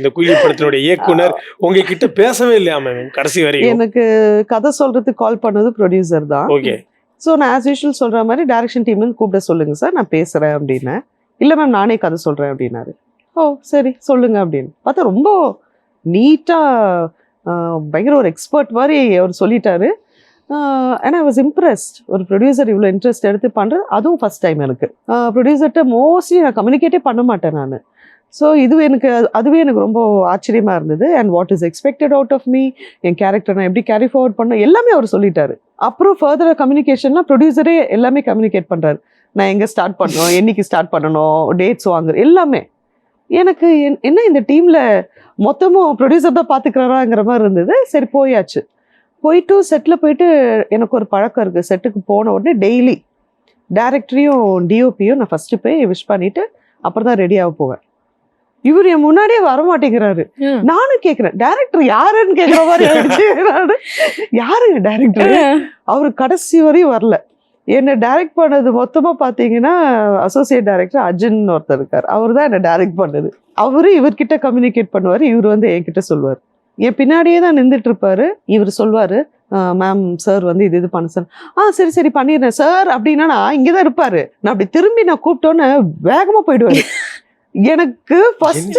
இந்த குயிலி படத்தினுடைய இயக்குனர் உங்ககிட்ட பேசவே இல்லையா மேம் கடைசி வரையும். எனக்கு கதை சொல்றதுக்கு கால் பண்ணது ப்ரொடியூசர் தான். ஓகே. ஸோ நான் ஆஸ் யூஷுவல் சொல்ற மாதிரி டைரக்ஷன் டீம் வந்து கூப்பிட சொல்லுங்க சார் நான் பேசுறேன் அப்படின்னேன் இல்லை மேம் நானே கதை சொல்றேன் அப்படின்னாரு. ஓ சரி சொல்லுங்க அப்படின்னு. பார்த்தா ரொம்ப நீட்டா பயங்கர ஒரு எக்ஸ்பர்ட் மாதிரி அவர் சொல்லிட்டாரு. அண்ட் ஐ வாஸ் இம்ப்ரெஸ்ட் ஒரு ப்ரொடியூசர் இவ்வளோ இன்ட்ரெஸ்ட் எடுத்து பண்ணுறது அதுவும் ஃபர்ஸ்ட் டைம் எனக்கு. ப்ரொடியூசர்கிட்ட மோஸ்ட்லி நான் கம்யூனிகேட்டே பண்ண மாட்டேன் நான். ஸோ இது எனக்கு அது- அதுவே எனக்கு ரொம்ப ஆச்சரியமாக இருந்தது. And what is expected out of me N character நான் எப்படி கேரி ஃபார்வர்ட் பண்ண எல்லாமே அவர் சொல்லிட்டாரு. அப்புறம் ஃபர்தர் கம்யூனிகேஷன்னா ப்ரொடியூசரே எல்லாமே கம்யூனிகேட் பண்ணுறாரு நான் எங்கே ஸ்டார்ட் பண்ணணும்? என்னைக்கு ஸ்டார்ட் பண்ணணும்? டேட்ஸ் வாங்குற எல்லாமே. எனக்கு என்- என்ன இந்த டீமில் மொத்தமும் ப்ரொடியூசர் தான் பார்த்துக்கிறாராங்கிற மாதிரி இருந்தது. சரி போயாச்சு. போயிட்டு செட்டில் போயிட்டு எனக்கு ஒரு பழக்கம் இருக்குது செட்டுக்கு போன உடனே டெய்லி டேரக்டரையும் டிஓபியும் நான் ஃபஸ்ட்டு போய் விஷ் பண்ணிவிட்டு அப்புறம் தான் ரெடியாக போவேன். இவர் என் முன்னாடியே வர மாட்டேங்கிறாரு ம். நானும் கேக்குறேன் டேரக்டர் யாருன்னு கேக்குற மாதிரி. யாருங்க டேரக்டர் அவர் கடைசி வரையும் வரல. என்னை டைரக்ட் பண்ணது மொத்தமா பாத்தீங்கன்னா அசோசியேட் டைரக்டர் அர்ஜுன் ஒருத்தர் இருக்கார். அவர் தான் என்னை டைரக்ட் பண்ணது. அவரு இவர்கிட்ட கம்யூனிகேட் பண்ணுவார் இவர் வந்து என்கிட்ட சொல்லுவார். என் பின்னாடியே தான் நின்றுட்டு இருப்பாரு. இவர் சொல்வாரு மேம் சார் வந்து இது இது பண்ண சார் ஆ சரி சரி பண்ணிடுறேன் சார் அப்படின்னா நான் இங்கே தான் இருப்பாரு. நான் அப்படி திரும்பி நான் கூப்பிட்டோன்னே வேகமா போயிடுவாரு. எனக்கு ஃபர்ஸ்ட்